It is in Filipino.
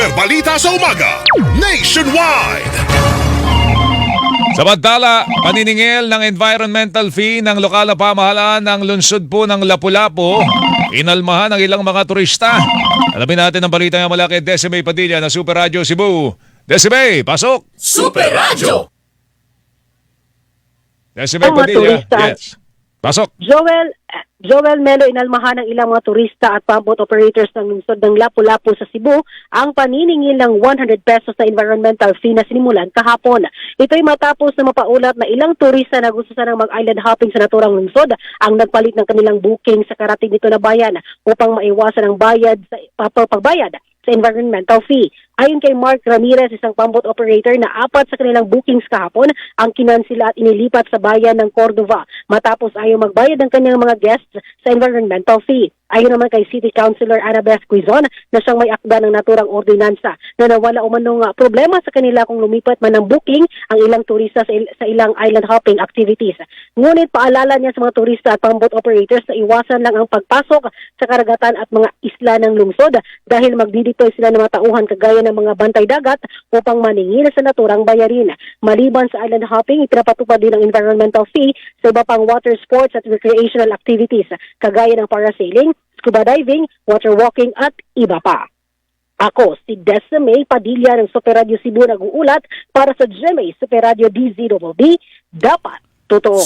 Super Balita sa Umaga, Nationwide! Samantala, paniningil ng environmental fee ng lokal na pamahalaan ng lungsod po ng Lapu-Lapu, inalmahan ng ilang mga turista. Alamin natin ang balita nga mula kay Decime Padilla ng Super Radio Cebu. Decime, pasok! Super Radio! Decime Padilla. turista. Yes. Pasok. Joel Joel Melo inalmahan ng ilang mga turista at pambot operators ng lungsod ng Lapu-Lapu sa Cebu ang paniningil ng 100 pesos na environmental fee na sinimulan kahapon. Ito'y matapos na mapaulat na ilang turista na gusto sanang mag-island hopping sa naturang lungsod ang nagpalit ng kanilang booking sa karating nito na bayan upang maiwasan ang bayad sa uh, pagbayad sa environmental fee. Ayon kay Mark Ramirez, isang pambot operator na apat sa kanilang bookings kahapon ang kinansila at inilipat sa bayan ng Cordova matapos ayaw magbayad ng kanyang mga guests sa environmental fee. Ayon naman kay City Councilor Annabeth Quizon na siyang may akda ng naturang ordinansa na nawala umanong problema sa kanila kung lumipat man ng booking ang ilang turista sa, il- sa ilang island hopping activities. Ngunit paalala niya sa mga turista at pambot operators na iwasan lang ang pagpasok sa karagatan at mga isla ng lungsod dahil magdiditoy sila ng mga tauhan kagaya ng mga bantay dagat upang maningil sa naturang bayarin. Maliban sa island hopping, ipinapatupad din ang environmental fee sa iba pang water sports at recreational activities kagaya ng parasailing, scuba diving, water walking at iba pa. Ako, si Desiree Padilla ng Super Radio Cebu nag-uulat para sa GMA Super Radio D0B. Dapat totoo.